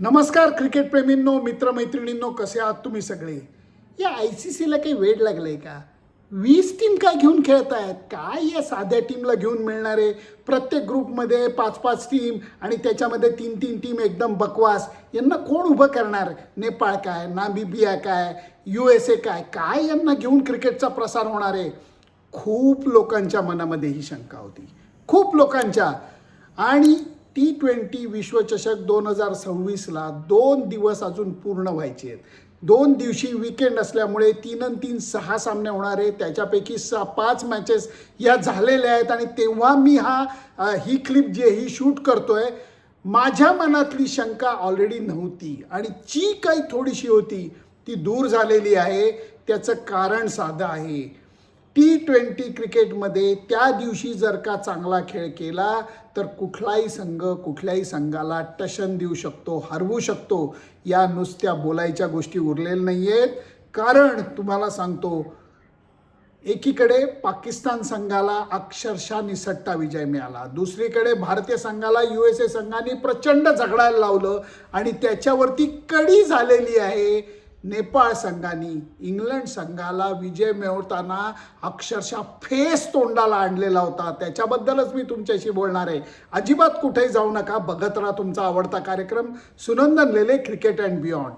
नमस्कार क्रिकेट प्रेमींनो मित्रमैत्रिणींनो कसे आहात तुम्ही सगळे? या आय सी सीला काही वेळ आहे का? वीस टीम काय घेऊन खेळत आहेत? काय या साध्या टीमला घेऊन मिळणारे प्रत्येक ग्रुपमध्ये पाच पाच टीम आणि त्याच्यामध्ये तीन तीन टीम एकदम बकवास. यांना कोण उभं करणार? नेपाळ काय? नामिबिया काय? यू एस ए काय? काय यांना घेऊन क्रिकेटचा प्रसार होणार आहे? खूप लोकांच्या मनामध्ये ही शंका होती. खूप लोकांच्या. आणि टी ट्वेंटी विश्वचषक दोन हजार सव्वीसला दोन दिवस अजून पूर्ण व्हायचे आहेत. दोन दिवशी विकेंड असल्यामुळे तीन आणि तीन सहा सामने होणार आहे त्याच्यापैकी सहा पाच मॅचेस या झालेल्या आहेत आणि तेव्हा मी हा ही क्लिप जी आहे ही शूट करतोय माझ्या मनातली शंका ऑलरेडी नव्हती. आणि जी काही थोडीशी होती ती दूर झालेली आहे. त्याचं कारण साधं आहे. टी ट्वेंटी क्रिकेटमध्ये त्या दिवशी जर का चांगला खेळ केला तर कुठलाही संघ कुठल्याही संघाला टशन देऊ शकतो हरवू शकतो. या नुसत्या बोलायच्या गोष्टी उरलेल्या नाही आहेत कारण तुम्हाला सांगतो एकीकडे पाकिस्तान संघाला अक्षरशः निसट्टा विजय मिळाला. दुसरीकडे भारतीय संघाला यू एस ए संघाने प्रचंड झगडायला लावलं आणि त्याच्यावरती कडी झालेली आहे. नेपाळ संघाने इंग्लंड संघाला विजय मिळवताना अक्षरशः फेस तोंडाला आणलेला होता. त्याच्याबद्दलच मी तुमच्याशी बोलणार आहे. अजिबात कुठेही जाऊ नका. बघत राहा तुमचा आवडता कार्यक्रम. Sunandan Lele cricket and beyond.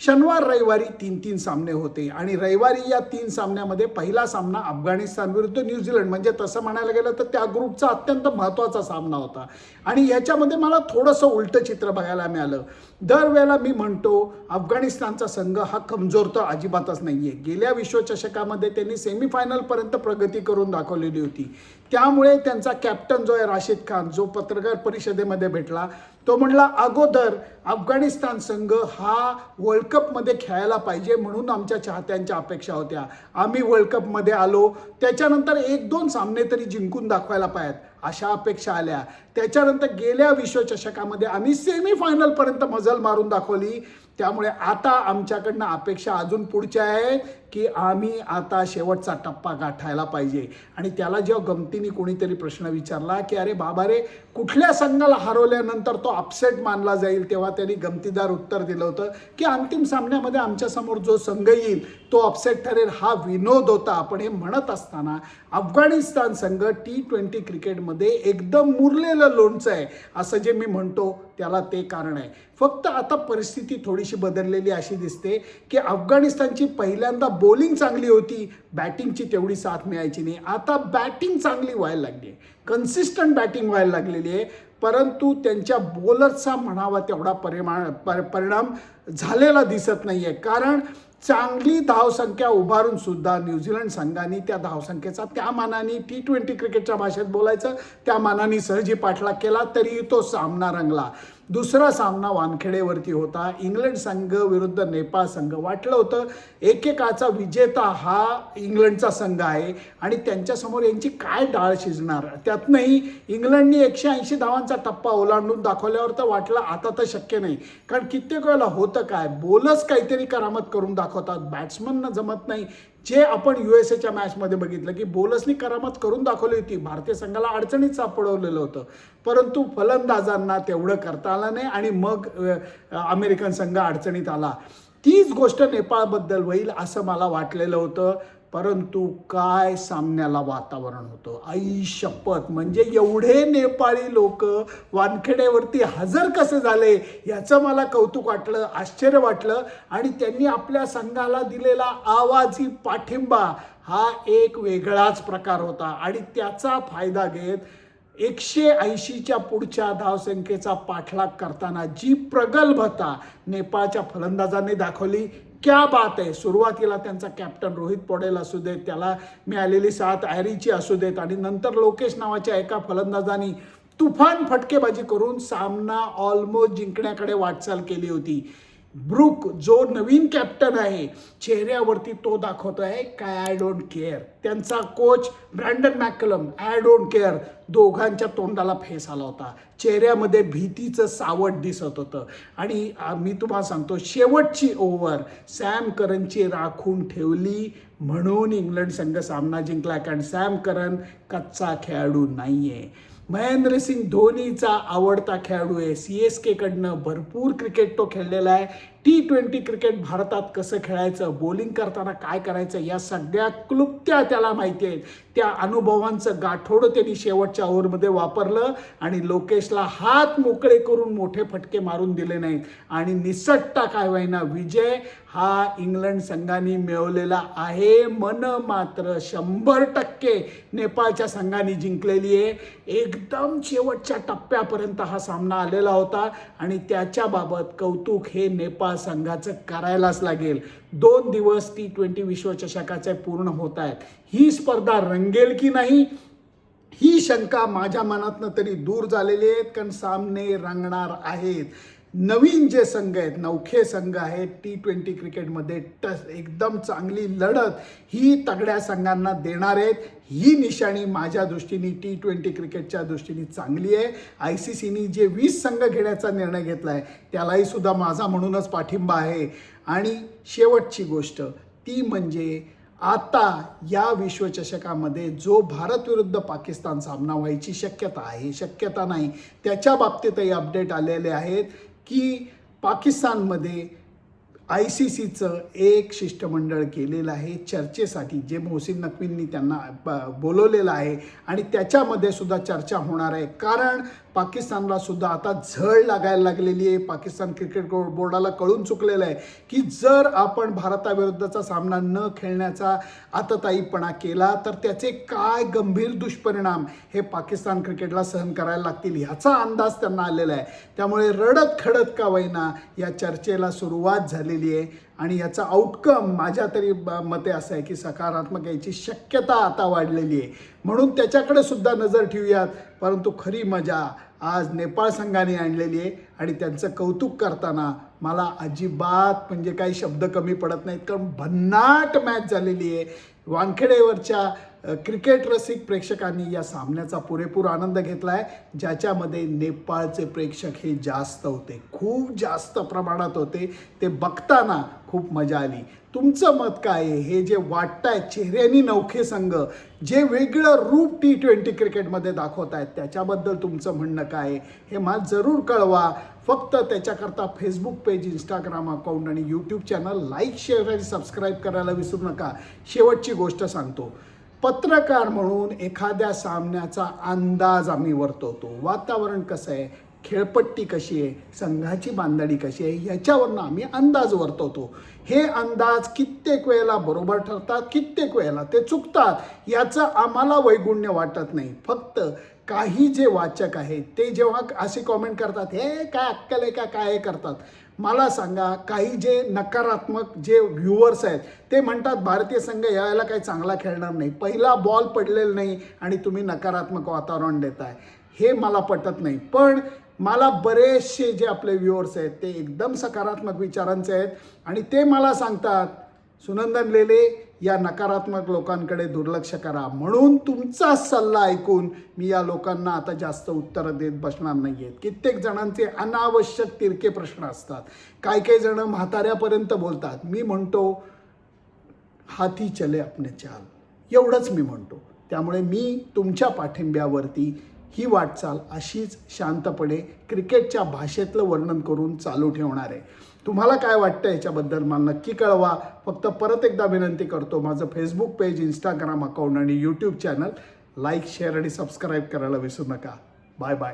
शनिवार रविवारी तीन तीन सामने होते आणि रविवारी या तीन सामन्यामध्ये पहिला सामना अफगाणिस्तान विरुद्ध न्यूझीलंड. म्हणजे तसं म्हणायला गेलं तर त्या ग्रुपचा अत्यंत महत्त्वाचा सामना होता. आणि ह्याच्यामध्ये मला थोडंसं उलटं चित्र बघायला मिळालं. दरवेळेला मी म्हणतो अफगाणिस्तानचा संघ हा कमजोर तर अजिबातच नाही आहे गेल्या विश्वचषकामध्ये त्यांनी सेमीफायनलपर्यंत प्रगती करून दाखवलेली होती. त्यामुळे त्यांचा कॅप्टन जो आहे राशिद खान जो पत्रकार परिषदेमध्ये भेटला तो म्हणला अगोदर अफगाणिस्तान संघ हा वर्ल्ड कपमध्ये खेळायला पाहिजे म्हणून आमच्या चाहत्यांच्या अपेक्षा होत्या. आम्ही वर्ल्ड कपमध्ये आलो. त्याच्यानंतर एक दोन सामने तरी जिंकून दाखवायला पाहिजेत. अशा अपेक्षा आल्या. त्याच्यानंतर गेल्या विश्वचषकामध्ये आम्ही सेमीफायनलपर्यंत मजल मारून दाखवली. त्यामुळे आता आमच्याकडनं अपेक्षा अजून पुढच्या आहे की आम्ही आता शेवटचा टप्पा गाठायला पाहिजे. आणि त्याला जेव्हा गमतीने कोणीतरी प्रश्न विचारला की अरे बाबा रे कुठल्या संघाला हरवल्यानंतर तो अपसेट मानला जाईल? तेव्हा त्यांनी गमतीदार उत्तर दिलं होतं की अंतिम सामन्यामध्ये आमच्यासमोर जो संघ येईल तो अपसेट ठरेल हा विनोद होता. आपण हे म्हणत असताना अफगाणिस्तान संघ टी ट्वेंटी क्रिकेटमध्ये एकदम मुरलेलं लोणचं आहे. असं जे मी म्हणतो त्याला ते कारण आहे. फक्त आता परिस्थिती थोडीशी बदललेली अशी दिसते की अफगाणिस्तानची पहिल्यांदा बॉलिंग चांगली होती बॅटिंगची तेवढी साथ मिळायची नाही. आता बॅटिंग चांगली व्हायला लागली आहे. कन्सिस्टंट बॅटिंग व्हायला लागलेली आहे. परंतु त्यांच्या बॉलरचा म्हणावा तेवढा परिमाण पर परिणाम झालेला दिसत नाही आहे कारण चांगली धावसंख्या उभारून सुद्धा न्यूझीलंड संघाने त्या धावसंख्येचा त्या मानाने टी ट्वेंटी क्रिकेटच्या भाषेत बोलायचं त्या मानाने सहजी पाठलाग केला तरी तो सामना रंगला. दुसरा सामना वानखेडेवरती होता. इंग्लंड संघ विरुद्ध नेपाळ संघ. वाटलं होतं एकेकाचा विजेता हा इंग्लंडचा संघ आहे आणि त्यांच्यासमोर यांची काय डाळ शिजणार? त्यातनंही इंग्लंडने एकशे ऐंशी धावांचा टप्पा ओलांडून दाखवल्यावर तर वाटलं आता तर शक्य नाही. कारण कित्येक वेळेला होतं काय? बोलच काहीतरी करामत करून दाखवतात. बॅट्समनना जमत नाही. जे आपण यू एस एच्या मॅचमध्ये बघितलं की बोलर्सनी करामत करून दाखवली होती. भारतीय संघाला अडचणीत सापडवलेलं होतं. परंतु फलंदाजांना तेवढं करता आलं नाही आणि मग अमेरिकन संघ अडचणीत आला. तीच गोष्ट नेपाळबद्दल होईल असं मला वाटलेलं होतं. परंतु काय सामन्याला वातावरण होतं? आई शपथ. म्हणजे एवढे नेपाळी लोक वानखेड्यावरती हजर कसे झाले याचं मला कौतुक वाटलं आश्चर्य वाटलं. आणि त्यांनी आपल्या संघाला दिलेला आवाजी पाठिंबा हा एक वेगळाच प्रकार होता. आणि त्याचा फायदा घेत एकशे ऐंशीच्या पुढच्या धावसंख्येचा पाठलाग करताना जी प्रगल्भता नेपाळच्या फलंदाजांनी दाखवली क्या बात आहे. सुरुवातीला त्यांचा कॅप्टन रोहित पडेल असू देत त्याला मिळालेली साथ ॲरीची असू देत आणि नंतर लोकेश नावाच्या एका फलंदाजानी तुफान फटकेबाजी करून सामना ऑलमोस्ट जिंकण्याकडे वाटचाल केली होती. ब्रुक जो नवीन कॅप्टन आहे चेहऱ्यावरती तो दाखवतो आहे काय आय डोंट केअर त्यांचा coach Brendon McCullum I don't care दोघांच्या तोंडाला फेस आला होता. चेहऱ्यामध्ये भीतीचं सावट दिसत होतं. आणि मी तुम्हाला सांगतो शेवटची ओव्हर सॅम करनची राखून ठेवली म्हणून इंग्लंड संघ सामना जिंकला. कारण सॅम करन कच्चा खेळाडू नाही आहे महेंद्रसिंग धोनीचा आवडता खेळाडू आहे. सी एस केकडनं भरपूर क्रिकेट तो खेळलेला आहे. टी ट्वेंटी क्रिकेट भारतात कसं खेळायचं बॉलिंग करताना काय करायचं या सगळ्या क्लुप्त्या त्याला माहिती आहेत. त्या अनुभवांचं गाठोडं त्यांनी शेवटच्या ओव्हरमध्ये वापरलं आणि लोकेशला हात मोकळे करून मोठे फटके मारून दिले नाहीत. आणि निसट्टा काय व्हायना विजय हा इंग्लंड संघाने मिळवलेला आहे. मन मात्र शंभर टक्के नेपाळच्या संघाने जिंकलेली आहे. एकदम शेवटच्या टप्प्यापर्यंत हा सामना आलेला होता आणि त्याच्याबाबत कौतुक हे नेपाळ संघाचं करायलाच लागेल. दोन दिवस टी ट्वेंटी विश्वचषकाचे पूर्ण होत आहेत. ही स्पर्धा रंगेल की नाही? ही शंका माझ्या मनातनं तरी दूर झालेली आहेत कारण सामने रंगणार आहेत. नवीन जे संघ आहेत नवखे संघ आहेत टी ट्वेंटी क्रिकेटमध्ये टस एकदम चांगली लढत ही तगड्या संघांना देणार आहेत. ही निशाणी माझ्या दृष्टीने टी ट्वेंटी क्रिकेटच्या दृष्टीने चांगली आहे. आय सी सीनी जे वीस संघ घेण्याचा निर्णय घेतला आहे त्यालाही सुद्धा माझा म्हणूनच पाठिंबा आहे. आणि शेवटची गोष्ट ती म्हणजे आता या विश्वचषकामध्ये जो भारत विरुद्ध पाकिस्तान सामना व्हायची शक्यता आहे शक्यता नाही त्याच्या बाबतीतही अपडेट आलेले आहेत. की पाकिस्तानमध्ये आय सी सीचं एक शिष्टमंडळ केलेलं आहे चर्चेसाठी जे मोहसिन नक्वींनी त्यांना ब- बोलवलेलं आहे. आणि त्याच्यामध्ये सुद्धा चर्चा होणार आहे. कारण पाकिस्तानला सुद्धा आता झळ लागायला लागलेली आहे. पाकिस्तान क्रिकेट बोर्डाला कळून चुकलेलं आहे की जर आपण भारताविरुद्धचा सामना न खेळण्याचा आतताईपणा केला तर त्याचे काय गंभीर दुष्परिणाम हे पाकिस्तान क्रिकेटला सहन करायला लागतील ह्याचा अंदाज त्यांना आलेला आहे. त्यामुळे रडत खडत का वैना या चर्चेला सुरुवात झालेली आहे. आणि याचा आउटकम माझ्या तरी मते असं आहे की सकारात्मक याची शक्यता आता वाढलेली आहे. म्हणून त्याच्याकडे सुद्धा नजर ठेवूयात. परंतु खरी मजा आज नेपाळ संघाने आणलेली आहे आणि त्यांचं कौतुक करताना मला अजिबात म्हणजे काही शब्द कमी पडत नाहीत. कारण भन्नाट मॅच झालेली आहे. वानखेडेवरच्या क्रिकेट रसिक प्रेक्षकांनी या सामन्याचा पुरेपूर आनंद घेतला आहे ज्याच्यामध्ये नेपाळचे प्रेक्षक हे जास्त होते खूप जास्त प्रमाणात होते. ते बघताना खूप मजा आली. तुमचं मत काय आहे? हे जे वाटताय चेहऱ्यानी नौखे संघ जे वेगळं रूप टी ट्वेंटी क्रिकेटमध्ये दाखवत आहेत त्याच्याबद्दल तुमचं म्हणणं काय आहे? हे मला जरूर कळवा. फक्त त्याच्याकरता फेसबुक पेज इंस्टाग्राम अकाउंट आणि यूट्यूब चॅनल लाईक शेअर आणि सबस्क्राईब करायला विसरू नका. शेवटची गोष्ट सांगतो. पत्रकार म्हणून एखाद्या सामन्याचा अंदाज आम्ही वर्तवतो. वातावरण कसं आहे? खेळपट्टी कशी आहे? संघाची बांधणी कशी आहे? याच्यावरनं आम्ही अंदाज वर्तवतो. हे अंदाज कित्येक वेळेला बरोबर ठरतात कित्येक वेळेला ते चुकतात याचं आम्हाला वैगुण्य वाटत नाही. फक्त काही जे वाचक आहेत ते जेव्हा असे कॉमेंट करतात हे काय अक्कल आहे का? काय हे करतात? मला सांगा काही जे नकारात्मक जे व्ह्युअर्स आहेत ते म्हणतात भारतीय संघ यावेळेला काही चांगला खेळणार नाही. पहिला बॉल पडलेला नाही आणि तुम्ही नकारात्मक वातावरण देताय. हे मला पटत नाही. पण मला बरेचसे जे आपले व्ह्युअर्स आहेत ते एकदम सकारात्मक विचारांचे आहेत आणि ते मला सांगतात सुनंदन लेले या नकारात्मक लोकांकडे दुर्लक्ष करा. म्हणून तुमचा सल्ला ऐकून मी या लोकांना आता जास्त उत्तरं देत बसणार नाही आहेत कित्येक जणांचे अनावश्यक तिरके प्रश्न असतात. काही काही जण म्हाताऱ्यापर्यंत बोलतात. मी म्हणतो हाती चले अपने चाल. एवढंच मी म्हणतो. त्यामुळे मी तुमच्या पाठिंब्यावरती ही वाटचाल अशीच शांतपणे क्रिकेटच्या भाषेतलं वर्णन करून चालू ठेवणार आहे. तुम्हाला काय वाटतं याच्याबद्दल मला नक्की कळवा. फक्त परत एकदा विनंती करतो माझं फेसबुक पेज इंस्टाग्राम अकाउंट आणि यूट्यूब चॅनल लाईक शेअर आणि सबस्क्राईब करायला विसरू नका. Bye bye